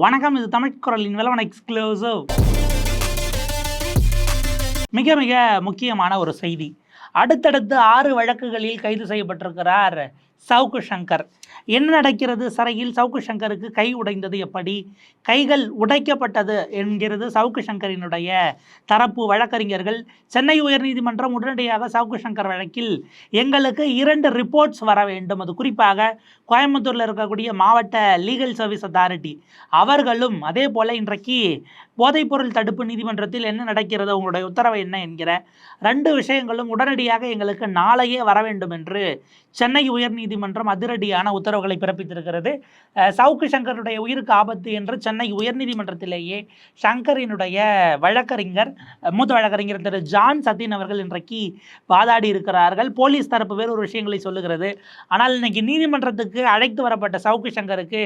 வணக்கம் இது தமிழ் குரலின் விலவன் எக்ஸ்க்ளூசிவ் மிக மிக முக்கியமான ஒரு செய்தி. அடுத்தடுத்து ஆறு வழக்குகளில் கைது செய்யப்பட்டிருக்கிறார் சவுக்கு சங்கர். என்ன நடக்கிறது? சிறையில் சவுக்கு சங்கருக்கு கை உடைந்தது எப்படி? கைகள் உடைக்கப்பட்டது என்கிறது சவுக்கு சங்கரினுடைய தரப்பு வழக்கறிஞர்கள். சென்னை உயர்நீதிமன்றம் உடனடியாக சவுக்கு சங்கர் வழக்கில் எங்களுக்கு இரண்டு ரிப்போர்ட்ஸ் வர வேண்டும். அது குறிப்பாக கோயம்புத்தூரில் இருக்கக்கூடிய மாவட்ட லீகல் சர்வீஸ் அத்தாரிட்டி அவர்களும் அதே போல் இன்றைக்கு போதைப்பொருள் தடுப்பு நீதிமன்றத்தில் என்ன நடக்கிறது? உங்களுடைய உத்தரவு என்ன என்கிற ரெண்டு விஷயங்களும் உடனடியாக எங்களுக்கு நாளையே வர வேண்டும் என்று சென்னை உயர்நீதிமன்றம் அதிரடியான உத்தரவுகளை பிறப்பித்திருக்கிறது. சவுக்கு சங்கருடைய உயிருக்கு ஆபத்து என்று சென்னை உயர்நீதிமன்றத்திலேயே சங்கரினுடைய வழக்கறிஞர் மூத்த வழக்கறிஞர் திரு ஜான் சத்தியன் அவர்கள் இன்றைக்கு வாதாடி இருக்கிறார்கள். போலீஸ் தரப்பு வேறு ஒரு விஷயங்களை சொல்லுகிறது. ஆனால் இன்னைக்கு நீதிமன்றத்துக்கு அழைத்து வரப்பட்ட சவுக்கு சங்கருக்கு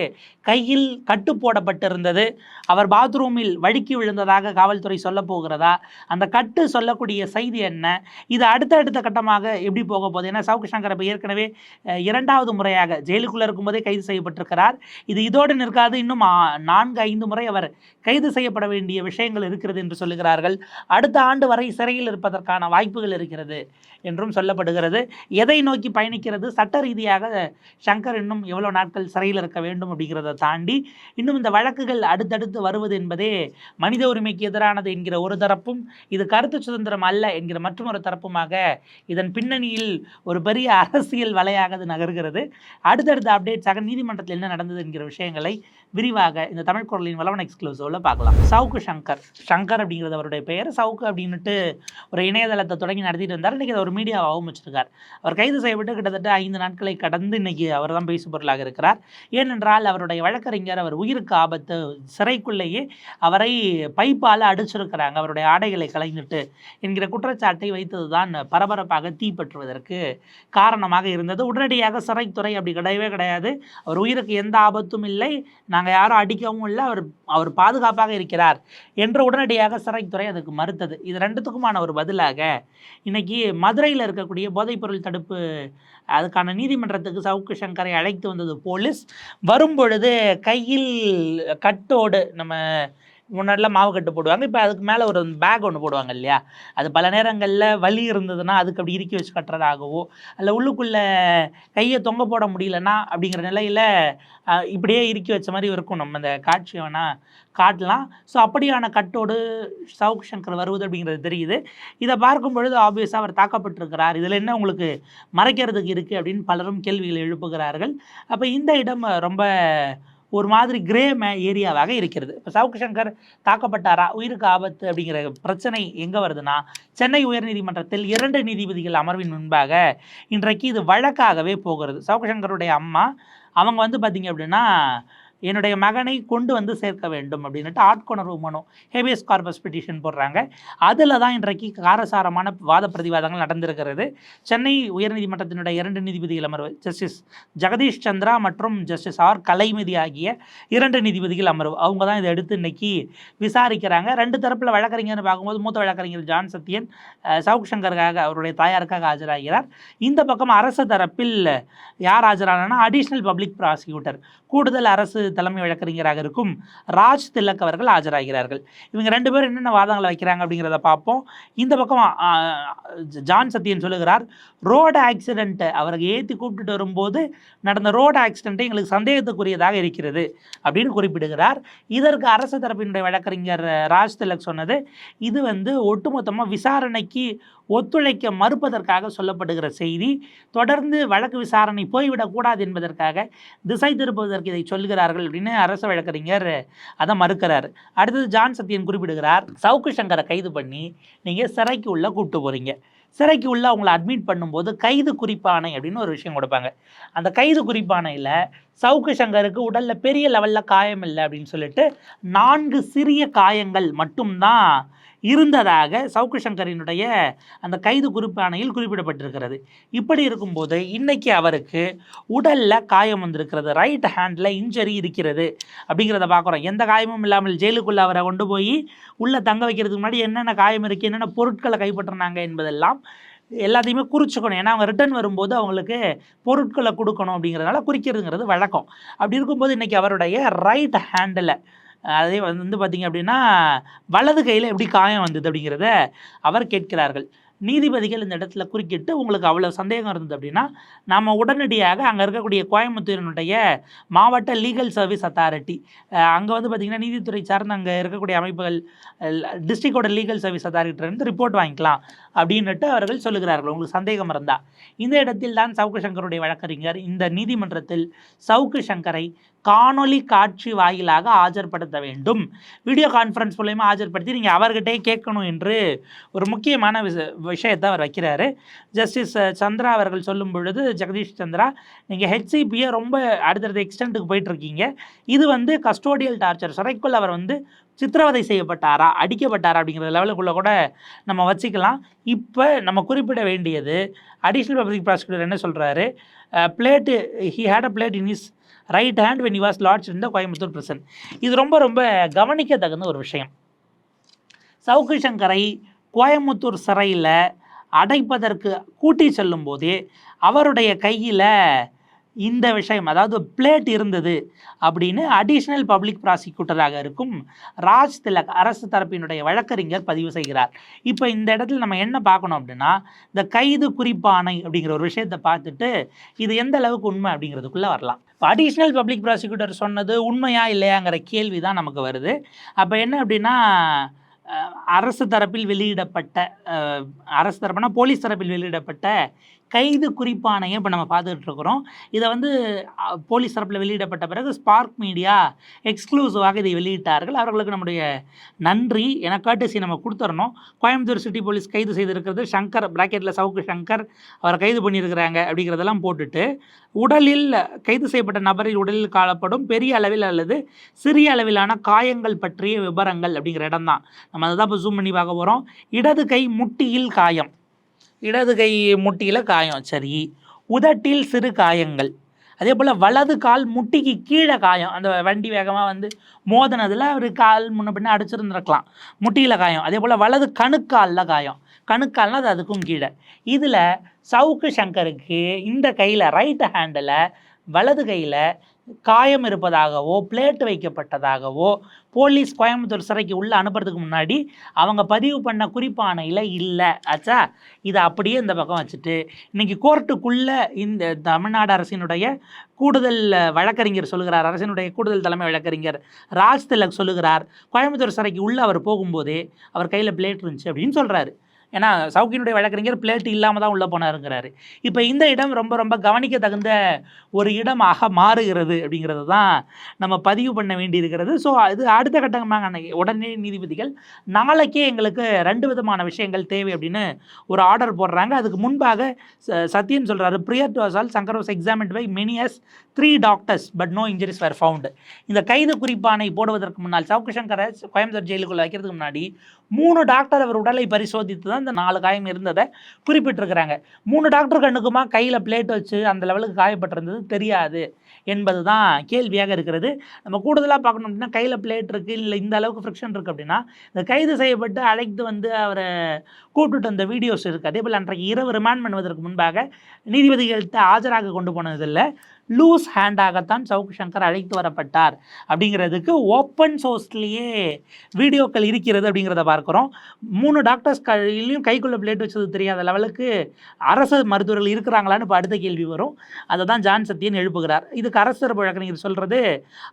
கையில் கட்டு போடப்பட்டிருந்தது. அவர் பாத்ரூமில் வழுக்கி விழுந்ததாக காவல்துறை சொல்ல போகிறதா? அந்த கட்டு சொல்லக்கூடிய செய்தி என்ன? இது அடுத்தடுத்த கட்டமாக எப்படி போக போகுது? ஏன்னா சவுக்கு சங்கர் ஏற்கனவே இரண்டாவது முறையாக ஜெயில் ஜெயிலுக்குள்ளே இருக்கும்போதே கைது செய்யப்பட்டிருக்கிறார். இது இதோடு நிற்காது. இன்னும் நான்கு ஐந்து முறை அவர் கைது செய்யப்பட வேண்டிய விஷயங்கள் இருக்கிறது என்று சொல்லுகிறார்கள். அடுத்த ஆண்டு வரை சிறையில் இருப்பதற்கான வாய்ப்புகள் இருக்கிறது என்றும் சொல்லப்படுகிறது. எதை நோக்கி பயணிக்கிறது? சட்ட ரீதியாக சங்கர் இன்னும் எவ்வளோ நாட்கள் சிறையில் இருக்க வேண்டும் அப்படிங்கிறத தாண்டி இன்னும் இந்த வழக்குகள் அடுத்தடுத்து வருவது என்பதே மனித உரிமைக்கு எதிரானது என்கிற ஒரு தரப்பும் இது கருத்து சுதந்திரம் அல்ல என்கிற மற்றொரு தரப்புமாக இதன் பின்னணியில் ஒரு பெரிய அரசியல் வலையாக அது நகர்கிறது. அடுத்தடுத்த அப்டேட்ஸாக நீதிமன்றத்தில் என்ன நடந்தது என்கிற விஷயங்களை விரிவாக இந்த தமிழ் குரலின் வளவன் எக்ஸ்க்ளூசிவ்ல பார்க்கலாம். சவுக்கு சங்கர். சங்கர் அப்படிங்கிறது அவருடைய பெயர். சவுக்கு அப்படின்னுட்டு ஒரு இணையதளத்தை தொடங்கி நடத்திட்டு இருந்தார். இன்றைக்கி அதை ஒரு மீடியாவாகவும் வச்சிருக்கார். அவர் கைது செய்யப்பட்டு கிட்டத்தட்ட ஐந்து நாட்களை கடந்து இன்னைக்கு அவர் தான் பேசு பொருளாக இருக்கிறார். ஏனென்றால் அவருடைய வழக்கறிஞர் அவர் உயிருக்கு ஆபத்து சிறைக்குள்ளேயே அவரை பைப்பால் அடிச்சிருக்கிறாங்க. அவருடைய ஆடைகளை கலைந்துட்டு என்கிற குற்றச்சாட்டை வைத்தது தான் பரபரப்பாக தீப்பற்றுவதற்கு காரணமாக இருந்தது. உடனடியாக சிறைத்துறை அப்படி கிடையவே கிடையாது. அவர் உயிருக்கு எந்த ஆபத்தும் இல்லை. நான் நாங்கள் யாரும் அடிக்கவும் இல்லை அவர் அவர் பாதுகாப்பாக இருக்கிறார் என்று உடனடியாக சிறைத்துறை அதுக்கு மறுத்தது. இது ரெண்டுத்துக்குமான ஒரு பதிலாக. இன்றைக்கி மதுரையில் இருக்கக்கூடிய போதைப்பொருள் தடுப்பு அதுக்கான நீதிமன்றத்துக்கு சவுக்கு சங்கரை அழைத்து வந்தது போலீஸ். வரும்பொழுது கையில் கட்டோடு நம்ம முன்னாடிலாம் மாவு கட்டு போடுவாங்க. இப்போ அதுக்கு மேலே ஒரு பேக் ஒன்று போடுவாங்க இல்லையா? அது பல நேரங்களில் வலி இருந்ததுன்னா அதுக்கு அப்படி இறுக்கி வச்சு கட்டுறதாகவோ அல்ல உள்ளுக்குள்ளே கையை தொங்க போட முடியலன்னா அப்படிங்கிற நிலையில் இப்படியே இறுக்கி வச்ச மாதிரி இருக்கும். நம்ம அந்த காட்சி வேணால் காட்டலாம். ஸோ அப்படியான கட்டோடு சவுக் சங்கர் வருவது அப்படிங்கிறது தெரியுது. இதை பார்க்கும் பொழுது ஆப்வியஸாக அவர் தாக்கப்பட்டிருக்கிறார். இதில் என்ன உங்களுக்கு மறைக்கிறதுக்கு இருக்குது அப்படின்னு பலரும் கேள்விகள் எழுப்புகிறார்கள். அப்போ இந்த இடம் ரொம்ப ஒரு மாதிரி கிரே மே ஏரியாவாக இருக்கிறது. இப்போ சவுக்கு சங்கர் தாக்கப்பட்டாரா? உயிருக்கு ஆபத்து அப்படிங்கிற பிரச்சனை எங்கே வருதுன்னா சென்னை உயர்நீதிமன்றத்தில் இரண்டு நீதிபதிகள் அமர்வின் முன்பாக இன்றைக்கு இது வழக்காகவே போகிறது. சவுக்கு சங்கருடைய அம்மா அவங்க வந்து பார்த்தீங்க அப்படின்னா என்னுடைய மகனை கொண்டு வந்து சேர்க்க வேண்டும் அப்படின்னுட்டு ஆட்கொணர்வு மனு ஹேபியஸ் கார்பஸ் பிட்டிஷன் போடுறாங்க. அதில் தான் இன்றைக்கு காரசாரமான வாத பிரதிவாதங்கள் நடந்திருக்கிறது. சென்னை உயர்நீதிமன்றத்தினுடைய இரண்டு நீதிபதிகள் அமர்வு ஜஸ்டிஸ் ஜெகதீஷ் சந்திரா மற்றும் ஜஸ்டிஸ் ஆர். கலைமதி ஆகிய இரண்டு நீதிபதிகள் அமர்வு. அவங்க தான் இதை எடுத்து இன்னைக்கு விசாரிக்கிறாங்க. ரெண்டு தரப்பில் வழக்கறிஞர்னு பார்க்கும்போது மூத்த வழக்கறிஞர் ஜான் சத்யன் சவுக் சங்கருக்காக அவருடைய தாயாருக்காக ஆஜராகிறார். இந்த பக்கம் அரசு தரப்பில் யார் ஆஜரானா அடிஷ்னல் பப்ளிக் ப்ராசிக்யூட்டர் கூடுதல் அரசு தலைமை வழக்கறிஞராக இருக்கும் ராஜ் திலக் அவர்கள் ஆஜராகிறார்கள். இவங்க ரெண்டு பேரும் என்னென்ன வாதங்களை வைக்கிறாங்க அப்படிங்கிறத பார்ப்போம். இந்த பக்கம் ஜான் சத்யன் சொல்லுகிறார் ரோடு ஆக்சிடென்ட்டை அவருக்கு ஏற்றி கூப்பிட்டுட்டு வரும்போது நடந்த ரோடு ஆக்சிடென்ட்டை எங்களுக்கு சந்தேகத்துக்குரியதாக இருக்கிறது அப்படின்னு குறிப்பிடுகிறார். இதற்கு அரசு தரப்பினுடைய வழக்கறிஞர் ராஜ் திலக் சொன்னது இது வந்து ஒட்டுமொத்தமாக விசாரணைக்கு ஒத்துழைக்க மறுப்பதற்காக சொல்லப்படுகிற செய்தி. தொடர்ந்து வழக்கு விசாரணை போய்விடக்கூடாது என்பதற்காக திசை திருப்புவதற்கு இதை சொல்கிறார்கள் அப்படின்னு அரசு வழக்கறிஞர் அதை மறுக்கிறார். அடுத்தது ஜான் சத்தியன் குறிப்பிடுகிறார் சவுக்கு சங்கரை கைது பண்ணி நீங்கள் சிறைக்கு உள்ள கூப்பிட்டு போகிறீங்க சிறைக்கு உள்ள அவங்கள அட்மிட் பண்ணும்போது கைது குறிப்பானை அப்படின்னு ஒரு விஷயம் கொடுப்பாங்க. அந்த கைது குறிப்பானையில் சவுக்கு சங்கருக்கு உடலில் பெரிய லெவலில் காயம் இல்லை அப்படின்னு சொல்லிட்டு நான்கு சிறிய காயங்கள் மட்டும்தான் இருந்ததாக சவுக்கு சங்கரினுடைய அந்த கைது குறிப்பாணையில் குறிப்பிடப்பட்டிருக்கிறது. இப்படி இருக்கும்போது இன்னைக்கு அவருக்கு உடலில் காயம் வந்திருக்கிறது. ரைட் ஹேண்டில் இன்ஜரி இருக்கிறது அப்படிங்கிறத பார்க்குறோம். எந்த காயமும் இல்லாமல் ஜெயிலுக்குள்ளே அவரை கொண்டு போய் உள்ளே தங்க வைக்கிறதுக்கு முன்னாடி என்னென்ன காயம் இருக்குது என்னென்ன பொருட்களை கைப்பற்றினாங்க என்பதெல்லாம் எல்லாத்தையுமே குறிச்சுக்கணும். ஏன்னா அவங்க ரிட்டர்ன் வரும்போது அவங்களுக்கு பொருட்களை கொடுக்கணும் அப்படிங்கிறதுனால குறிக்கிறதுங்கிறது வழக்கம். அப்படி இருக்கும்போது இன்றைக்கி அவருடைய ரைட் ஹேண்டில் அதே வந்து பார்த்திங்க அப்படின்னா வலது கையில் எப்படி காயம் வந்தது அப்படிங்கிறத அவர் கேட்கிறார்கள். நீதிபதிகள் இந்த இடத்துல குறுக்கிட்டு உங்களுக்கு அவ்வளோ சந்தேகம் இருந்தது அப்படின்னா நம்ம உடனடியாக அங்கே இருக்கக்கூடிய கோயம்புத்தூரினுடைய மாவட்ட லீகல் சர்வீஸ் அத்தாரிட்டி அங்கே வந்து பார்த்திங்கன்னா நீதித்துறை சார்ந்த அங்கே இருக்கக்கூடிய அமைப்புகள் டிஸ்ட்ரிக்டோட லீகல் சர்வீஸ் அத்தாரிட்டிலேருந்து ரிப்போர்ட் வாங்கிக்கலாம் அப்படின்னுட்டு அவர்கள் சொல்லுகிறார்கள். உங்களுக்கு சந்தேகம் இருந்தால் இந்த இடத்தில் தான் சவுக்கு சங்கருடைய வழக்கறிஞர் இந்த நீதிமன்றத்தில் சவுக்கு சங்கரை காணொலி காட்சி வாயிலாக ஆஜர்படுத்த வேண்டும். வீடியோ கான்ஃபரன்ஸ் மூலயமா ஆஜர்படுத்தி நீங்கள் அவர்கிட்டே கேட்கணும் என்று ஒரு முக்கியமான விஷ விஷயத்தை அவர் வைக்கிறாரு. ஜஸ்டிஸ் சந்திரா அவர்கள் சொல்லும் பொழுது ஜெகதீஷ் சந்திரா நீங்கள் ஹெச்சிபியை ரொம்ப அடுத்தடுத்த எக்ஸ்டென்ட்டுக்கு போயிட்டுருக்கீங்க. இது வந்து கஸ்டோடியல் டார்ச்சர் சிறைக்குள் அவர் வந்து சித்திரவதை செய்யப்பட்டாரா அடிக்கப்பட்டாரா அப்படிங்கிற லெவலுக்குள்ளே கூட நம்ம வச்சுக்கலாம். இப்போ நம்ம குறிப்பிட வேண்டியது அடிஷ்னல் பப்ளிக் ப்ராசிக்யூட்டர் என்ன சொல்கிறாரு blade he had a blade in his right hand when you was இந்த கோயம்புத்தூர் பிரசன் இது ரொம்ப ரொம்ப கவனிக்க தகுந்த ஒரு விஷயம். சவுக்கு சங்கரை கோயம்புத்தூர் சிறையில் அடைப்பதற்கு கூட்டி செல்லும் போதே அவருடைய கையில் இந்த விஷயம் அதாவது பிளேட் இருந்தது அப்படின்னு அடிஷ்னல் பப்ளிக் ப்ராசிக்யூட்டராக இருக்கும் ராஜ் திலக் அரசு தரப்பினுடைய வழக்கறிஞர் பதிவு செய்கிறார். இப்போ இந்த இடத்துல நம்ம என்ன பார்க்கணும் அப்படின்னா இந்த கைது குறிப்பானை அப்படிங்கிற ஒரு விஷயத்தை பார்த்துட்டு இது எந்த அளவுக்கு உண்மை அப்படிங்கிறதுக்குள்ளே வரலாம். இப்போ அடிஷ்னல் பப்ளிக் ப்ராசிக்யூட்டர் சொன்னது உண்மையா இல்லையாங்கிற கேள்வி தான் நமக்கு வருது. அப்போ என்ன அப்படின்னா அரசு தரப்பில் வெளியிடப்பட்ட அரசு தரப்புனா போலீஸ் தரப்பில் வெளியிடப்பட்ட கைது குறிப்பானையை இப்போ நம்ம பார்த்துக்கிட்டு இருக்கிறோம்? இதை வந்து போலீஸ் தரப்பில் வெளியிடப்பட்ட பிறகு ஸ்பார்க் மீடியா எக்ஸ்க்ளூசிவாக இதை வெளியிட்டார்கள். அவர்களுக்கு நம்முடைய நன்றி. என கர்டசி நம்ம கொடுத்துடணும். கோயம்புத்தூர் சிட்டி போலீஸ் கைது செய்திருக்கிறது சங்கர் பிராக்கெட்டில் சவுக்கு சங்கர். அவரை கைது பண்ணியிருக்கிறாங்க அப்படிங்கிறதெல்லாம் போட்டுட்டு உடலில் கைது செய்யப்பட்ட நபரில் உடலில் காணப்படும் பெரிய அளவில் அல்லது சிறிய அளவிலான காயங்கள் பற்றிய விவரங்கள் அப்படிங்கிற இடம் தான் நம்ம அதை தான் இப்போ ஜூம் பண்ணி பார்க்க போகிறோம் இடது கை முட்டியில் காயம். இடது கை முட்டியில் காயம் சரி. உதட்டில் சிறு காயங்கள். அதே போல் வலது கால் முட்டிக்கு கீழே காயம். அந்த வண்டி வேகமாக வந்து மோதினதில் அவர் கால் முன்ன பின்ன அடிச்சிருந்துருக்கலாம். முட்டியில் காயம். அதே போல் வலது கணுக்காலில் காயம். கணுக்கால்னால் அது அதுக்கும் கீழே. இதில் சவுக்கு சங்கருக்கு இந்த கையில் ரைட் ஹேண்டில் வலது கையில் காயம் இருப்பதாகவோ பிளேட் வைக்கப்பட்டதாகவோ போலீஸ் கோயம்புத்தூர் சிறைக்கு உள்ளே அனுப்புறதுக்கு முன்னாடி அவங்க பதிவு பண்ண குறிப்பானையில் இல்லை. ஆச்சா? இதை அப்படியே இந்த பக்கம் வச்சுட்டு இன்றைக்கி கோர்ட்டுக்குள்ளே இந்த தமிழ்நாடு அரசினுடைய கூடுதல் வழக்கறிஞர் சொல்லுகிறார். அரசினுடைய கூடுதல் தலைமை வழக்கறிஞர் ராஜ் திலக் சொல்லுகிறார். கோயம்புத்தூர் சிறைக்கு உள்ளே அவர் போகும்போதே அவர் கையில் பிளேட் இருந்துச்சு அப்படின்னு சொல்கிறாரு ஏன்னா சவுக்கினுடைய வழக்கறிஞர் பிளேட் இல்லாமல் தான் உள்ளே போனாருங்கிறாரு. இப்போ இந்த இடம் ரொம்ப ரொம்ப கவனிக்க தகுந்த ஒரு இடமாக மாறுகிறது அப்படிங்கிறது தான் நம்ம பதிவு பண்ண வேண்டியிருக்கிறது. ஸோ அது அடுத்த கட்டமாக உடனே நீதிபதிகள் நாளைக்கே எங்களுக்கு ரெண்டு விதமான விஷயங்கள் தேவை அப்படின்னு ஒரு ஆர்டர் போடுறாங்க. அதுக்கு முன்பாக சத்தியம் சொல்கிறாரு prior to assault Shankar was examined by many as three doctors but no injuries were found இந்த கைது குறிப்பானை போடுவதற்கு முன்னால் சவுக்கு சங்கரை கோயம்புத்தூர் ஜெயிலுக்குள்ளே வைக்கிறதுக்கு முன்னாடி மூணு டாக்டர் அவர் உடலை பரிசோதித்து தான் அந்த நாலு காயம் இருந்ததை குறிப்பிட்டிருக்கிறாங்க. மூணு டாக்டர் கண்ணுக்குமா கையில் பிளேட் வச்சு அந்த லெவலுக்கு காயப்பட்டிருந்தது தெரியாது. என்பது தான் கேள்வியாக இருக்கிறது. நம்ம கூடுதலாக பார்க்கணும் அப்படின்னா கையில் பிளேட் இருக்குது இல்லை இந்த அளவுக்கு ஃப்ரிக்ஷன் இருக்குது அப்படின்னா இந்த கைது செய்யப்பட்டு அழைத்து வந்து அவரை கூப்பிட்டு வந்த வீடியோஸ் இருக்குது அதே போல் அன்றைக்கு இரவு ரிமாண்ட் பண்ணுவதற்கு முன்பாக நீதிபதிகள்கிட்ட ஆஜராக கொண்டு போனதில்லை. லூஸ் ஹேண்டாகத்தான் சவுக் சங்கர் அழைத்து வரப்பட்டார் அப்படிங்கிறதுக்கு ஓப்பன் சோர்ஸ்லேயே வீடியோக்கள் இருக்கிறது அப்படிங்கிறத பார்க்குறோம். மூணு டாக்டர்ஸ் கையிலையும் கைக்குள்ளே பிளேட் வச்சது தெரியாத லெவலுக்கு அரசு மருத்துவர்கள் இருக்கிறாங்களான்னு இப்போ அடுத்த கேள்வி வரும். அதை தான் ஜான் சத்தியன் எழுப்புகிறார். இதுக்கு அரசர் வழக்கறிஞர் சொல்கிறது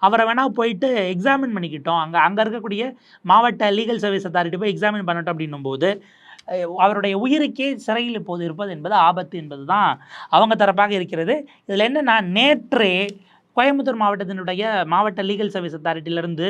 அவரை வேணால் போயிட்டு எக்ஸாமின் பண்ணிக்கிட்டோம். அங்கே அங்கே இருக்கக்கூடிய மாவட்ட லீகல் சர்வீஸ் அத்தாரிட்டி போய் எக்ஸாமின் பண்ணட்டும் அப்படின்னும் போது அவருடைய உயிருக்கே சிறையில் இப்போது இருப்பது என்பது ஆபத்து என்பது தான் அவங்க தரப்பாக இருக்கிறது. இதில் என்னென்னா நேற்றே கோயம்புத்தூர் மாவட்டத்தினுடைய மாவட்ட லீகல் சர்வீஸ் அத்தாரிட்டியிலிருந்து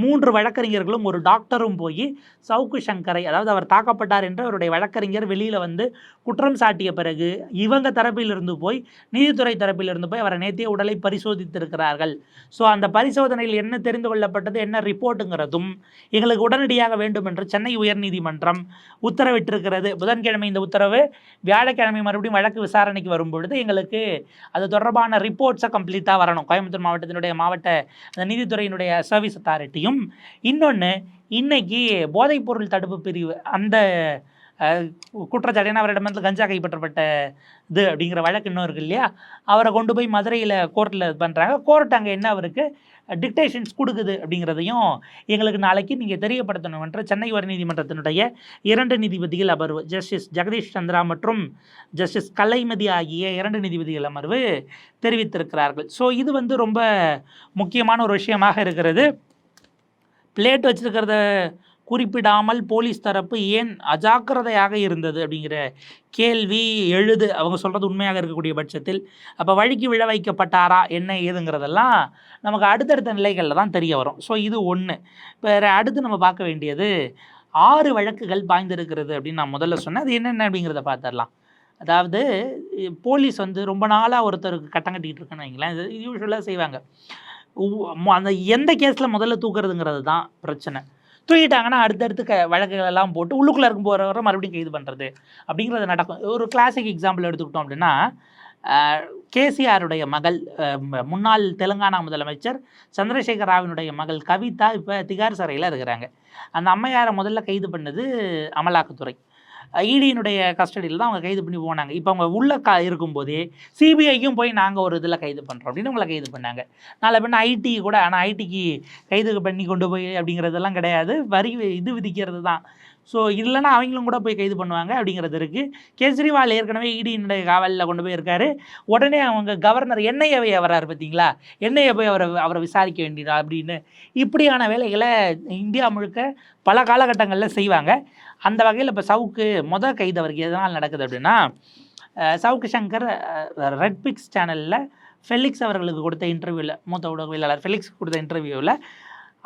மூன்று வழக்கறிஞர்களும் ஒரு டாக்டரும் போய் சவுக்கு சங்கரை அதாவது அவர் தாக்கப்பட்டார் என்று அவருடைய வழக்கறிஞர் வெளியில் வந்து குற்றம் சாட்டிய பிறகு இவங்க தரப்பிலிருந்து போய் நீதித்துறை தரப்பிலிருந்து போய் அவரை நேத்திய உடலை பரிசோதித்திருக்கிறார்கள். ஸோ அந்த பரிசோதனையில் என்ன தெரிந்து கொள்ளப்பட்டது என்ன ரிப்போர்ட்டுங்கிறதும் எங்களுக்கு உடனடியாக வேண்டும் என்று சென்னை உயர்நீதிமன்றம் உத்தரவிட்டிருக்கிறது. புதன்கிழமை இந்த உத்தரவு வியாழக்கிழமை மறுபடியும் வழக்கு விசாரணைக்கு வரும்பொழுது எங்களுக்கு அது தொடர்பான ரிப்போர்ட்ஸை கம்ப்ளீட்டாக தான் வரணும். கோயம்புத்தூர் மாவட்டத்தினுடைய மாவட்ட அந்த நீதித்துறையினுடைய சர்வீஸ் அத்தாரிட்டியும் இன்னொன்று இன்னைக்கு போதைப்பொருள் தடுப்பு பிரிவு அந்த அஹ், குற்றச்சாட்டு ஏன்னா அவரிடமிருந்து கஞ்சா கைப்பற்றப்பட்ட இது அப்படிங்கிற வழக்கு இன்னும் இருக்கு இல்லையா? அவரை கொண்டு போய் மதுரையில் கோர்ட்டில் பண்ணுறாங்க கோர்ட் அங்கே என்ன அவருக்கு? டிக்டேஷன்ஸ் கொடுக்குது அப்படிங்கிறதையும் எங்களுக்கு நாளைக்கு நீங்கள் தெரியப்படுத்தணும் என்ற சென்னை உயர்நீதிமன்றத்தினுடைய இரண்டு நீதிபதிகள் அமர்வு ஜஸ்டிஸ் ஜெகதீஷ் சந்திரா மற்றும் ஜஸ்டிஸ் கலைமதி ஆகிய இரண்டு நீதிபதிகள் அமர்வு தெரிவித்திருக்கிறார்கள். ஸோ இது வந்து ரொம்ப முக்கியமான ஒரு விஷயமாக இருக்கிறது. பிளேட் வச்சுருக்கிறத குறிப்பிடாமல் போலீஸ் தரப்பு ஏன் அஜாக்கிரதையாக இருந்தது அப்படிங்கிற கேள்வி எழுது. அவங்க சொல்கிறது உண்மையாக இருக்கக்கூடிய பட்சத்தில். அப்போ வழிக்கு விழ வைக்கப்பட்டாரா? என்ன ஏதுங்கிறதெல்லாம் நமக்கு அடுத்தடுத்த நிலைகளில் தான் தெரிய வரும். ஸோ இது ஒன்று வேறு அடுத்து நம்ம பார்க்க வேண்டியது ஆறு வழக்குகள் பாய்ந்திருக்கிறது அப்படின்னு நான் முதல்ல சொன்னேன். அது என்னென்ன அப்படிங்கிறத பார்த்துடலாம். அதாவது போலீஸ் வந்து ரொம்ப நாளாக ஒருத்தருக்கு கட்டம் கட்டிக்கிட்டு இருக்குன்னு வைங்களேன். இது யூஸ்வலாக செய்வாங்க. அந்த எந்த கேஸில் முதல்ல தூக்குறதுங்கிறது தான் பிரச்சனை. தூக்கிட்டாங்கன்னா அடுத்தடுத்து க வழக்குகள் எல்லாம் போட்டு உள்ளுக்குள்ளே இருக்கும் போகிறவரை மறுபடியும் கைது பண்ணுறது அப்படிங்கிறது நடக்கும். ஒரு கிளாசிக் எக்ஸாம்பிள் எடுத்துக்கிட்டோம் அப்படின்னா கேசிஆருடைய மகள் முன்னாள் தெலுங்கானா முதலமைச்சர் சந்திரசேகர் ராவினுடைய மகள் கவிதா இப்போ திகார் சிறையில் இருக்கிறாங்க. அந்த அம்மையாரை முதல்ல கைது பண்ணது அமலாக்கத்துறை. இடியினுடைய கஸ்டடியில் தான் அவங்க கைது பண்ணி போனாங்க. இப்போ அவங்க உள்ள கா இருக்கும்போதே சிபிஐக்கும் போய் நாங்கள் ஒரு இதில் கைது பண்ணுறோம் அப்படின்னு உங்களை கைது பண்ணாங்க. நாளை பின்ன ஐடி கூட ஆனால் ஐடிக்கு கைது பண்ணி கொண்டு போய் அப்படிங்கிறதெல்லாம் கிடையாது. வரி இது விதிக்கிறது தான். ஸோ இல்லைன்னா அவங்களும் கூட போய் கைது பண்ணுவாங்க அப்படிங்கிறது இருக்குது கேஜ்ரிவால் ஏற்கனவே இடியினுடைய காவலில் கொண்டு போய் இருக்காரு உடனே அவங்க கவர்னர் என்ஐஏவை வராரு பார்த்தீங்களா என்ஐஏ போய் அவரை அவரை விசாரிக்க வேண்டியதா அப்படின்னு. இப்படியான வேலைகளை இந்தியா முழுக்க பல காலகட்டங்களில் செய்வாங்க. அந்த வகையில் இப்போ சவுக்கு முத கைது அவருக்கு எதனால் நடக்குது அப்படின்னா சவுக்கு சங்கர் ரெட் பிக்ஸ் சேனலில் ஃபெலிக்ஸ் அவர்களுக்கு கொடுத்த இன்டர்வியூவில் மூத்த ஊடகவியலாளர் ஃபெலிக்ஸ் கொடுத்த இன்டர்வியூவில்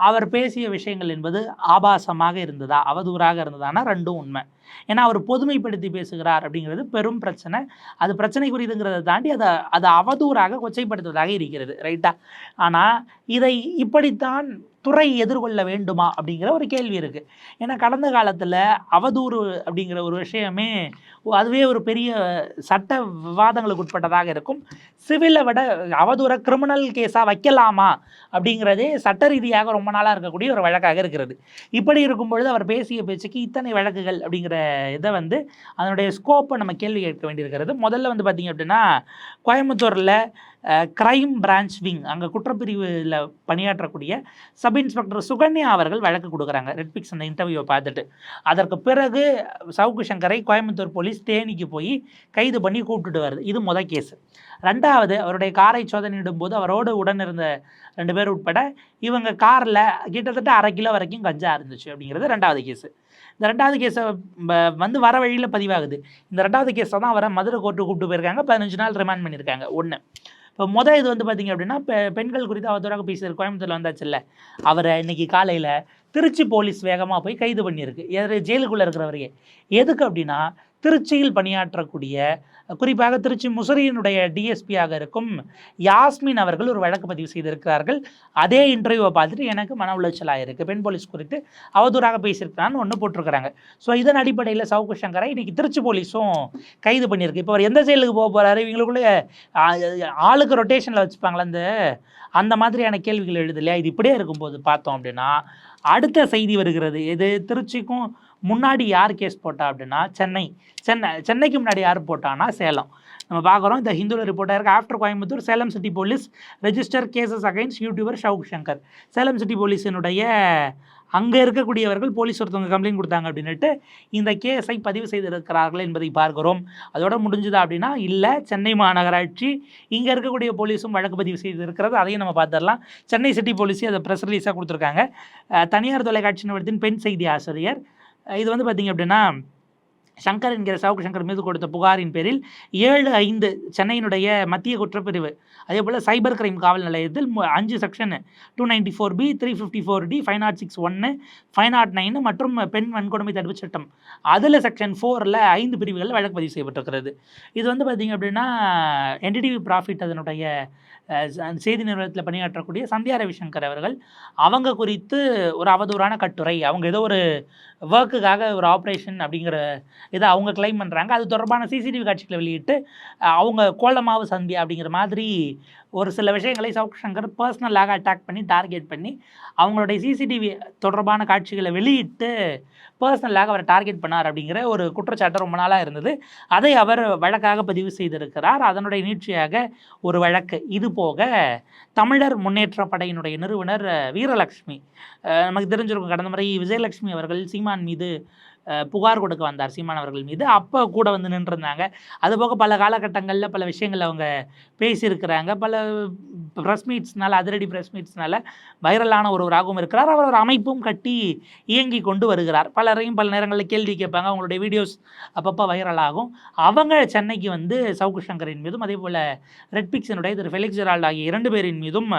அவர் பேசிய விஷயங்கள் என்பது ஆபாசமாக இருந்ததா அவதூறாக இருந்ததானா ரெண்டும் உண்மை. ஏன்னா அவர் பொதுமைப்படுத்தி பேசுகிறார் அப்படிங்கிறது பெரும் பிரச்சனை. அது பிரச்சனைக்குரியதுங்கிறத தாண்டி அதை அதை அவதூறாக கொச்சைப்படுத்துவதாக இருக்கிறது ரைட்டா ஆனால் இதை இப்படித்தான் துறை எதிர்கொள்ள வேண்டுமா அப்படிங்கிற ஒரு கேள்வி இருக்குது ஏன்னா கடந்த காலத்தில் அவதூறு அப்படிங்கிற ஒரு விஷயமே அதுவே ஒரு பெரிய சட்ட விவாதங்களுக்கு உட்பட்டதாக இருக்கும். சிவிலை விட அவதூற கிரிமினல் கேஸாக வைக்கலாமா அப்படிங்கிறதே சட்ட ரீதியாக ரொம்ப நாளாக இருக்கக்கூடிய ஒரு வழக்காக இருக்கிறது. இப்படி இருக்கும் பொழுது அவர் பேசிய பேச்சுக்கு இத்தனை வழக்குகள் அப்படிங்கிற இதை வந்து அதனுடைய ஸ்கோப்பை நம்ம கேள்வி கேட்க வேண்டியிருக்கிறது. முதல்ல வந்து பார்த்திங்க அப்படின்னா கோயம்புத்தூரில் கிரைம் பிரான்ச் விங் அங்கே குற்றப்பிரிவில் பணியாற்றக்கூடிய சப் இன்ஸ்பெக்டர் சுகன்யா அவர்கள் வழக்கு கொடுக்குறாங்க. ரெட்பிக்ஸ் அந்த இன்டர்வியூவை பார்த்துட்டு. அதற்கு பிறகு சவுக்கு சங்கரை கோயம்புத்தூர் போலீஸ் தேனிக்கு போய் கைது பண்ணி கூப்பிட்டுட்டு வருது. இது முத கேஸ் ரெண்டாவது அவருடைய காரை சோதனையிடும் போது அவரோடு உடன் இருந்த ரெண்டு பேர் உட்பட இவங்க காரில் கிட்டத்தட்ட அரை கிலோ வரைக்கும் கஞ்சா இருந்துச்சு அப்படிங்கிறது ரெண்டாவது கேஸு இந்த ரெண்டாவது கேஸை வந்து வர வழியில் பதிவாகுது. இந்த ரெண்டாவது கேஸை தான் அவரை மதுரை கோர்ட்டு கூப்பிட்டு போயிருக்காங்க. பதினஞ்சு நாள் ரிமாண்ட் பண்ணியிருக்காங்க. ஒன்று இப்போ மொதல் இது வந்து பார்த்தீங்க அப்படின்னா பெ பெண்கள் குறித்து அவதூறாக பேசியது கோயம்புத்தூர்ல வந்தாச்சுல்ல. அவரை இன்னைக்கு காலையில் திருச்சி போலீஸ் வேகமாக போய் கைது பண்ணியிருக்கு. எதிர ஜெயிலுக்குள்ளே இருக்கிறவரையே எதுக்கு அப்படின்னா திருச்சியில் பணியாற்றக்கூடிய குறிப்பாக திருச்சி முசிறியினுடைய டிஎஸ்பியாக இருக்கும் யாஸ்மின் அவர்கள் ஒரு வழக்கு பதிவு செய்திருக்கிறார்கள். அதே இன்டர்வியூவை பார்த்துட்டு எனக்கு மன உளைச்சலாக இருக்குது பெண் போலீஸ் குறித்து அவதூறாக பேசியிருக்கிறான்னு ஒன்று போட்டிருக்கிறாங்க. ஸோ இதன் அடிப்படையில் சவுக்கு சங்கரை இன்னைக்கு திருச்சி போலீஸும் கைது பண்ணியிருக்கு. இப்போ அவர் எந்த செயலுக்கு போக போகிறாரு இவங்களுக்குள்ளே ஆளுக்கு ரொட்டேஷனில் வச்சுப்பாங்களே அந்த அந்த மாதிரியான கேள்விகள் எழுது இல்லையா இது இப்படியே இருக்கும்போது பார்த்தோம் அப்படின்னா அடுத்த செய்தி வருகிறது. இது திருச்சிக்கும் முன்னாடி யார் கேஸ் போட்டா அப்படின்னா சென்னை. சென்னை சென்னைக்கு முன்னாடி யார் போட்டான்னா சேலம். நம்ம பார்க்குறோம் இந்த ஹிந்துவில் ரிப்போர்ட்டாக இருக்குது after Coimbatore Salem city police register cases against YouTuber Savukku Shankar Salem city போலீஸினுடைய அங்கே இருக்கக்கூடியவர்கள் போலீஸ் ஒருத்தவங்க கம்ப்ளைண்ட் கொடுத்தாங்க அப்படின்னுட்டு இந்த கேஸை பதிவு செய்திருக்கிறார்கள் என்பதை பார்க்கிறோம். அதோட முடிஞ்சுதா அப்படின்னா இல்லை சென்னை மாநகராட்சி இங்கே இருக்கக்கூடிய போலீஸும் வழக்கு பதிவு செய்திருக்கிறது. அதையும் நம்ம பார்த்துடலாம். சென்னை சிட்டி போலீஸே அதை ப்ரெஸ் ரிலீஸாக கொடுத்துருக்காங்க. தனியார் தொலைக்காட்சி நிறுவனத்தின் பெண் செய்தி ஆசிரியர் இது வந்து பார்த்திங்க அப்படின்னா சங்கர் என்கிற சவுக்கு சங்கர் மீது கொடுத்த புகாரின் பேரில் ஏழு ஐந்து சென்னையினுடைய மத்திய குற்றப்பிரிவு அதே போல் சைபர் கிரைம் காவல் நிலையத்தில் அஞ்சு section two ninety four B three fifty four D five nought six ஒன்று ஃபைவ் நாட் நைன் மற்றும் பெண் வன்கொடுமை தடுப்புச் சட்டம். அதில் செக்ஷன் ஃபோரில் ஐந்து பிரிவுகளில் வழக்கு பதிவு செய்யப்பட்டிருக்கிறது. இது வந்து பார்த்திங்க அப்படின்னா என்டிடிவி ப்ராஃபிட் அதனுடைய செய்தி நிறுவனத்தில் பணியாற்றக்கூடிய சந்தியா ரவிசங்கர் அவர்கள் அவங்க குறித்து ஒரு அவதூறான கட்டுரை அவங்க ஏதோ ஒரு ஒர்க்குக்காக ஒரு ஆப்ரேஷன் அப்படிங்கிற இதை அவங்க கிளைம் பண்ணுறாங்க அது தொடர்பான சிசிடிவி காட்சிகளை வெளியிட்டு அவங்க கோலமாவு சந்தியா அப்படிங்கிற மாதிரி ஒரு சில விஷயங்களை சவுக் சங்கர் பர்சனலாக அட்டாக் பண்ணி டார்கெட் பண்ணி அவங்களுடைய சிசிடிவி தொடர்பான காட்சிகளை வெளியிட்டு பர்சனலாக அவரை டார்கெட் பண்ணார் அப்படிங்கிற ஒரு குற்றச்சாட்டு ரொம்ப நாளாக இருந்தது. அதை அவர் வழக்காக பதிவு செய்திருக்கிறார். அதனுடைய நீட்சியாக ஒரு வழக்கு. இது போக தமிழர் முன்னேற்ற படையினுடைய நிறுவனர் வீரலக்ஷ்மி. வீரலட்சுமி நமக்கு தெரிஞ்சிருக்கும் கடந்த முறை விஜயலட்சுமி அவர்கள் சீமான் மீது புகார் கொடுக்க வந்தார் சீமான் அவர்கள் மீது. அப்போ கூட வந்து நின்றுருந்தாங்க. அதுபோக பல காலகட்டங்களில் பல விஷயங்கள் அவங்க பேசியிருக்கிறாங்க. பல ப்ரெஸ் மீட்ஸ்னால அதிரடி ப்ரெஸ் மீட்ஸ்னால வைரலான ஒருவராகவும் இருக்கிறார். அவர் ஒரு அமைப்பும் கட்டி இயங்கி கொண்டு வருகிறார். பலரையும் பல நேரங்களில் கேள்வி கேட்பாங்க. அவங்களுடைய வீடியோஸ் அப்பப்போ வைரலாகும் அவங்க சென்னைக்கு வந்து சவுக்கு சங்கரின் மீதும் அதே போல் ரெட்பிக்ஸினுடைய திரு ஃபெலிக்ஸ் ஜெரால்ட் ஆகிய இரண்டு பேரின் மீதும்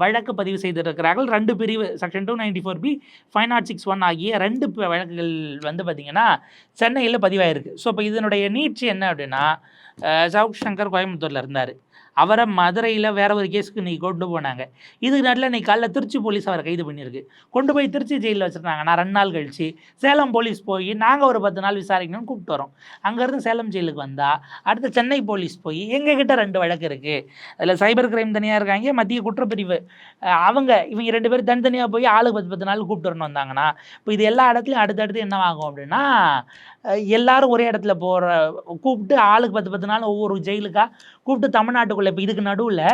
வழக்கு பதிவு செய்திருக்கிறார்கள். ரெண்டு பிரிவு section two ninety four B five nought six one ஆகிய ரெண்டு வழக்குகள் வந்து பார்த்திங்கன்னா சென்னையில் பதிவாயிருக்கு. ஸோ இப்போ இதனுடைய நீட்சி என்ன அப்படின்னா சவுக் சங்கர் கோயம்புத்தூரில் இருந்தார். அவரை மதுரையில் வேற ஒரு கேஸுக்கு இன்றைக்கி கொண்டு போனாங்க. இதுக்கு நடுவில் இன்றைக்கி காலைல திருச்சி போலீஸ் அவரை கைது பண்ணியிருக்கு. கொண்டு போய் திருச்சி ஜெயிலில் வச்சுருந்தாங்க. நான் ரெண்டு நாள் கழிச்சு சேலம் போலீஸ் போய் நாங்கள் ஒரு பத்து நாள் விசாரிக்கணும்னு கூப்பிட்டு வரோம். அங்கேருந்து சேலம் ஜெயிலுக்கு வந்தால் அடுத்து சென்னை போலீஸ் போய் எங்ககிட்ட ரெண்டு வழக்கு இருக்குது அதில் சைபர் கிரைம் தனியாக இருக்காங்க. மத்திய குற்றப்பிரிவு அவங்க இவங்க ரெண்டு பேரும் தனித்தனியாக போய் ஆளுக்கு பத்து பத்து நாள் கூப்பிட்டு வரணும் வந்தாங்கன்னா இப்போ இது எல்லா இடத்துலையும் அடுத்தடுத்து என்ன ஆகும் அப்படின்னா எல்லாரும் ஒரே இடத்துல போகிற கூப்பிட்டு ஆளுக்கு பத்து பத்து நாள் ஒவ்வொரு ஜெயிலுக்காக கூப்பிட்டு தமிழ்நாட்டுக்குள்ளே இப்போ இதுக்கு நடுவில்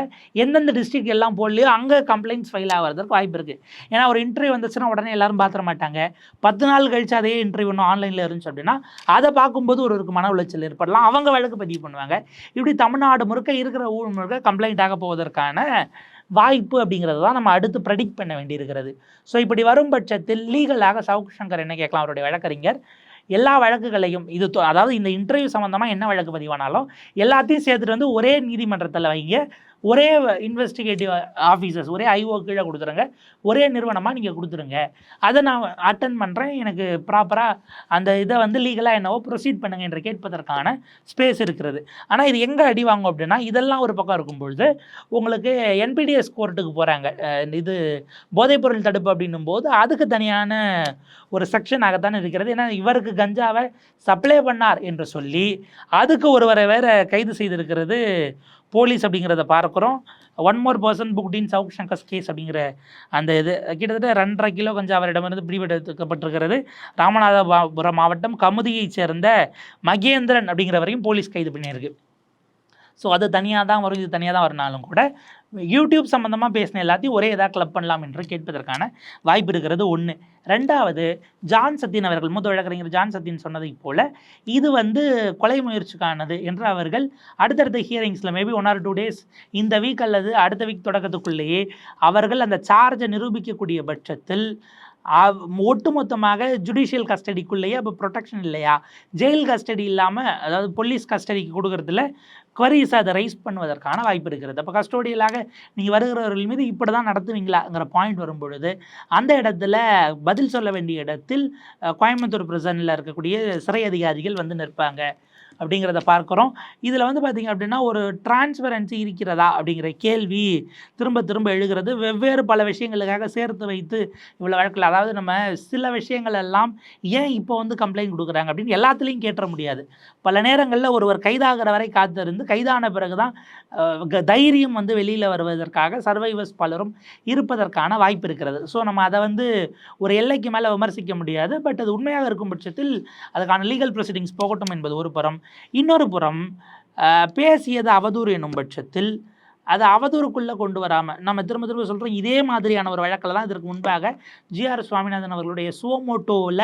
எந்தெந்த டிஸ்ட்ரிக்ட் எல்லாம் போடலையோ அங்கே கம்ப்ளைண்ட்ஸ் ஃபைல் ஆகிறதுக்கு வாய்ப்பு இருக்குது ஏன்னா ஒரு இன்டர்வியூ வந்துச்சுன்னா உடனே எல்லாரும் பார்த்துட மாட்டாங்க. பத்து நாள் கழிச்சு அதே இன்டர்வியூ ஒன்று ஆன்லைனில் இருந்துச்சு அப்படின்னா அதை பார்க்கும்போது ஒருவருக்கு மன உளைச்சல் ஏற்படலாம். அவங்க வழக்கு பதிவு பண்ணுவாங்க. இப்படி தமிழ்நாடு முழுக்க இருக்கிற ஊர் முழுக்க கம்ப்ளைண்ட் ஆக போவதற்கான வாய்ப்பு அப்படிங்கிறது தான் நம்ம அடுத்து ப்ரெடிக்ட் பண்ண வேண்டியிருக்கிறது. ஸோ இப்படி வரும் பட்சத்தில் லீகலாக சவுக் சங்கர் என்ன கேட்கலாம்? அவருடைய வழக்கறிஞர் எல்லா வழக்குகளையும் இது தொ- அதாவது இந்த இன்டர்வியூ சம்மந்தமாக என்ன வழக்கு பதிவானாலும் எல்லாத்தையும் சேர்த்துட்டு வந்து ஒரே நீதிமன்றத்தில் வைங்க. ஒரே இன்வெஸ்டிகேட்டிவ் ஆஃபீஸர்ஸ் ஒரே ஐஓ கீழே கொடுத்துருங்க. ஒரே நிறுவனமாக நீங்கள் கொடுத்துருங்க. அதை நான் அட்டன் பண்ணுறேன் எனக்கு ப்ராப்பராக அந்த இதை வந்து லீகலாக என்னவோ ப்ரொசீட் பண்ணுங்க என்று கேட்பதற்கான ஸ்பேஸ் இருக்கிறது. ஆனால் இது எங்கே அடி வாங்கும் அப்படின்னா இதெல்லாம் ஒரு பக்கம் இருக்கும் பொழுது உங்களுக்கு என்பிடிஎஸ் கோர்ட்டுக்கு போகிறாங்க இது போதைப்பொருள் தடுப்பு அப்படின்னும் போது அதுக்கு தனியான ஒரு செக்ஷனாகத்தான் இருக்கிறது. ஏன்னா இவருக்கு கஞ்சாவை சப்ளை பண்ணார் என்று சொல்லி அதுக்கு ஒருவரை வேற கைது செய்திருக்கிறது போலீஸ் அப்படிங்கிறத பார்க்குறோம். One more person booked in Savukku Shankar's case அப்படிங்கிற அந்த இது கிட்டத்தட்ட ரெண்டரை கிலோ கஞ்சா அவரிடமிருந்து பிடிபடுத்தப்பட்டிருக்கிறது ராமநாதபுரம் மாவட்டம் கமுதியைச் சேர்ந்த மகேந்திரன் அப்படிங்கிறவரையும் போலீஸ் கைது பண்ணியிருக்கு. ஸோ அது தனியாக தான் வரும் இது தனியாக தான் வரனாலும் கூட யூடியூப் சம்மந்தமாக பேசின எல்லாத்தையும் ஒரே இதாக கிளப் பண்ணலாம் என்று கேட்பதற்கான வாய்ப்பு இருக்கிறது ஒன்று ரெண்டாவது ஜான் சத்தின் அவர்கள் மூத்த வழக்கறிஞர் ஜான் சத்தின் சொன்னதைப் போல் இது வந்து கொலை முயற்சிக்கானது என்று அவர்கள் அடுத்தடுத்த ஹியரிங்ஸில் maybe one or two days இந்த வீக் அல்லது அடுத்த வீக் தொடக்கத்துக்குள்ளேயே அவர்கள் அந்த சார்ஜை நிரூபிக்கக்கூடிய பட்சத்தில் ஒட்டுமொத்தமாக ஜுடிஷியல் கஸ்டடிக்குள்ளேயே அப்போ ப்ரொடெக்ஷன் இல்லையா? ஜெயில் கஸ்டடி இல்லாமல் அதாவது போலீஸ் கஸ்டடிக்கு கொடுக்குறதுல queries அதை ரைஸ் பண்ணுவதற்கான வாய்ப்பு இருக்கிறது. அப்போ கஸ்டோடியலாக நீங்கள் வருகிறவர்கள் மீது இப்படி தான் நடத்துவீங்களாங்கிற பாயிண்ட் வரும் பொழுது அந்த இடத்துல பதில் சொல்ல வேண்டிய இடத்தில் கோயம்புத்தூர் பிரசனில் இருக்கக்கூடிய சிறை அதிகாரிகள் வந்து நிற்பாங்க. அப்படிங்கிறத பார்க்குறோம். இதில் வந்து பார்த்திங்க அப்படின்னா ஒரு டிரான்ஸ்பரன்சி இருக்கிறதா அப்படிங்கிற கேள்வி திரும்ப திரும்ப எழுகிறது. வெவ்வேறு பல விஷயங்களுக்காக சேர்த்து வைத்து இவ்வளோ வழக்கில் அதாவது நம்ம சில விஷயங்கள் எல்லாம் ஏன் இப்போ வந்து கம்ப்ளைண்ட் கொடுக்குறாங்க அப்படின்னு எல்லாத்துலேயும் கேட்டுற முடியாது. பல நேரங்களில் ஒருவர் கைதாகிற வரை காத்திருந்து கைதான பிறகு தான் க- தைரியம் வந்து வெளியில் வருவதற்காக சர்வைவர்ஸ் பலரும் இருப்பதற்கான வாய்ப்பு இருக்கிறது. ஸோ நம்ம அதை வந்து ஒரு எல்லைக்கு மேலே விமர்சிக்க முடியாது. பட் அது உண்மையாக இருக்கும் பட்சத்தில் அதுக்கான லீகல் ப்ரொசீடிங்ஸ் போகட்டும் என்பது ஒரு புறம். இன்னொரு புறம் பேசியது அவதூறு என்னும் பட்சத்தில் அது அவதூறுக்குள்ளே கொண்டு வராமல் நம்ம திரும்ப திரும்ப சொல்கிறோம் இதே மாதிரியான ஒரு வழக்கில் தான் இதற்கு முன்பாக ஜிஆர் சுவாமிநாதன் அவர்களுடைய சுவமோட்டோவில்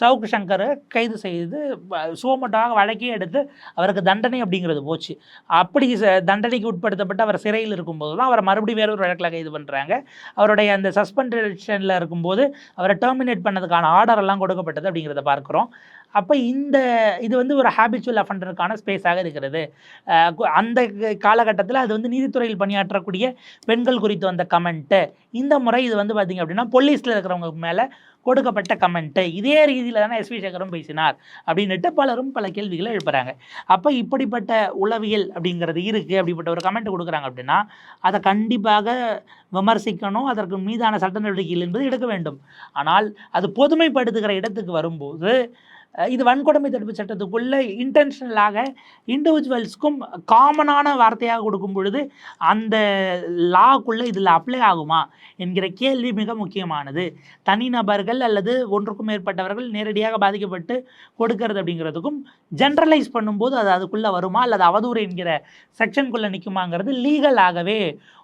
சவுக்கு சங்கரை கைது செய்து சோமோட்டோவாக சுவமோட்டோவாக வழக்கே எடுத்து அவருக்கு தண்டனை அப்படிங்கிறது போச்சு. அப்படி ச- தண்டனைக்கு உட்படுத்தப்பட்டு அவர் சிறையில் இருக்கும்போது தான் அவரை மறுபடியும் வேறொரு வழக்கில் கைது பண்ணுறாங்க அவருடைய அந்த சஸ்பென்ஷனில் இருக்கும்போது அவரை டெர்மினேட் பண்ணதுக்கான ஆர்டர் எல்லாம் கொடுக்கப்பட்டது அப்படிங்கிறத பார்க்குறோம். அப்போ இந்த இது வந்து ஒரு ஹேபிச்சுவல் அஃபண்டருக்கான ஸ்பேஸாக இருக்கிறது. கு- அந்த காலகட்டத்தில் அது வந்து நீதித்துறையில் பணியாற்றக்கூடிய பெண்கள் குறித்து வந்த கமெண்ட்டு இந்த முறை இது வந்து பார்த்திங்க அப்படின்னா போலீஸில் இருக்கிறவங்க மேலே கொடுக்கப்பட்ட கமெண்ட்டு இதே ரீதியில் தானே எஸ்வி சேகரும் பேசினார் அப்படின்னுட்டு பலரும் பல கேள்விகளை எழுப்புறாங்க. அப்போ இப்படிப்பட்ட உளவியல் அப்படிங்கிறது இருக்குது அப்படிப்பட்ட ஒரு கமெண்ட் கொடுக்குறாங்க அப்படின்னா அதை கண்டிப்பாக விமர்சிக்கணும் அதற்கு மீதான சட்ட நடவடிக்கைகள் என்பது எடுக்க வேண்டும். ஆனால் அது பொதுமைப்படுத்துகிற இடத்துக்கு வரும்போது இது வன்கொடுமை தடுப்பு சட்டத்துக்குள்ளே இன்டென்ஷனலாக இண்டிவிஜுவல்ஸ்க்கும் காமனான வார்த்தையாக கொடுக்கும் பொழுது அந்த லாக்குள்ளே இதில் அப்ளை ஆகுமா என்கிற கேள்வி மிக முக்கியமானது. தனிநபர்கள் அல்லது ஒன்றுக்கும் மேற்பட்டவர்கள் நேரடியாக பாதிக்கப்பட்டு கொடுக்கறது அப்படிங்கிறதுக்கும் ஜென்ரலைஸ் பண்ணும்போது அது அதுக்குள்ளே வருமா? அல்லது அவதூறு என்கிற செக்ஷனுக்குள்ளே நிற்குமாங்கிறது லீகலாகவே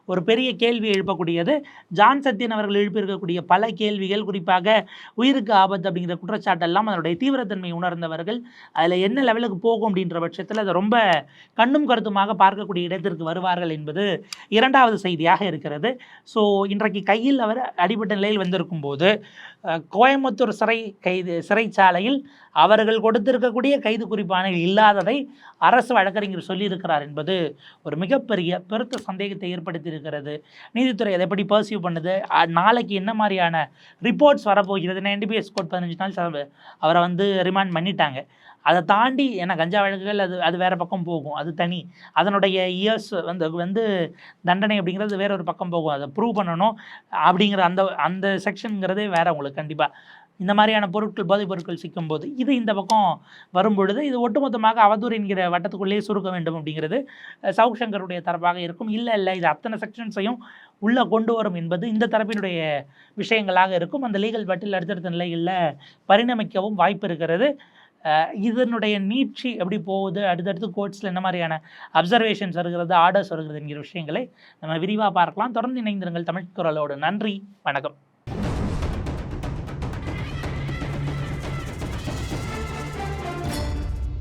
ஒரு பெரிய கேள்வி எழுப்பக்கூடியது. ஜான் சத்தியன் அவர்கள் எழுப்பியிருக்கக்கூடிய பல கேள்விகள் குறிப்பாக உயிருக்கு ஆபத்து அப்படிங்கிற குற்றச்சாட்டெல்லாம் அதனுடைய தீவிரத்தன்மை உணர்ந்தவர்கள் அதில் என்ன லெவலுக்கு போகும் அப்படின்ற பட்சத்தில் அதை ரொம்ப கண்ணும் கருத்துமாக பார்க்கக்கூடிய இடத்திற்கு வருவார்கள் என்பது இரண்டாவது செய்தியாக இருக்கிறது. ஸோ இன்றைக்கு கையில் அவர் அடிபட்ட நிலையில் வந்திருக்கும் போது கோயம்புத்தூர் சிறை கைது சிறைச்சாலையில் அவர்கள் கொடுத்திருக்கக்கூடிய கைது குறிப்பான இல்லாததை அரசு வழக்கறிஞர் சொல்லியிருக்கிறார் என்பது ஒரு மிகப்பெரிய பெருத்த சந்தேகத்தை ஏற்படுத்தியிருக்கிறது. நீதித்துறை அதை எப்படி பர்சியூ பண்ணுது? நாளைக்கு என்ன மாதிரியான ரிப்போர்ட்ஸ் வரப்போகிறது? என்பிஎஸ் கோட் பதினஞ்சு நாள் செலவு. அவரை வந்து ரிமாண்ட் பண்ணிட்டாங்க. அதை தாண்டி ஏன்னா கஞ்சா வழக்குகள் அது அது வேறு பக்கம் போகும். அது தனி. அதனுடைய இயர்ஸ் வந்து வந்து தண்டனை அப்படிங்கிறது வேற ஒரு பக்கம் போகும். அதை ப்ரூவ் பண்ணணும் அப்படிங்கிற அந்த அந்த செக்ஷனுங்கிறதே வேறு உங்களுக்கு கண்டிப்பாக இந்த மாதிரியான பொருட்கள் போதைப் பொருட்கள் சிக்கும்போது இது இந்த பக்கம் வரும்பொழுது இது ஒட்டுமொத்தமாக அவதூறு என்கிற வட்டத்துக்குள்ளேயே சுருக்க வேண்டும் அப்படிங்கிறது சவுக் சங்கருடைய தரப்பாக இருக்கும். இல்லை இல்லை இது அத்தனை செக்ஷன்ஸையும் உள்ளே கொண்டு வரும் என்பது இந்த தரப்பினுடைய விஷயங்களாக இருக்கும். அந்த லீகல் பட்டில் அடுத்தடுத்த நிலைகளில் பரிணமிக்கவும் வாய்ப்பு இருக்கிறது. இதனுடைய நீட்சி எப்படி போகுது? அடுத்தடுத்து கோர்ட்ஸில் என்ன மாதிரியான அப்சர்வேஷன்ஸ் வருகிறது ஆர்டர்ஸ் வருகிறது என்கிற விஷயங்களை நம்ம விரிவாக பார்க்கலாம். தொடர்ந்து இணைந்திருங்கள் தமிழ் குரலோடு. நன்றி வணக்கம்.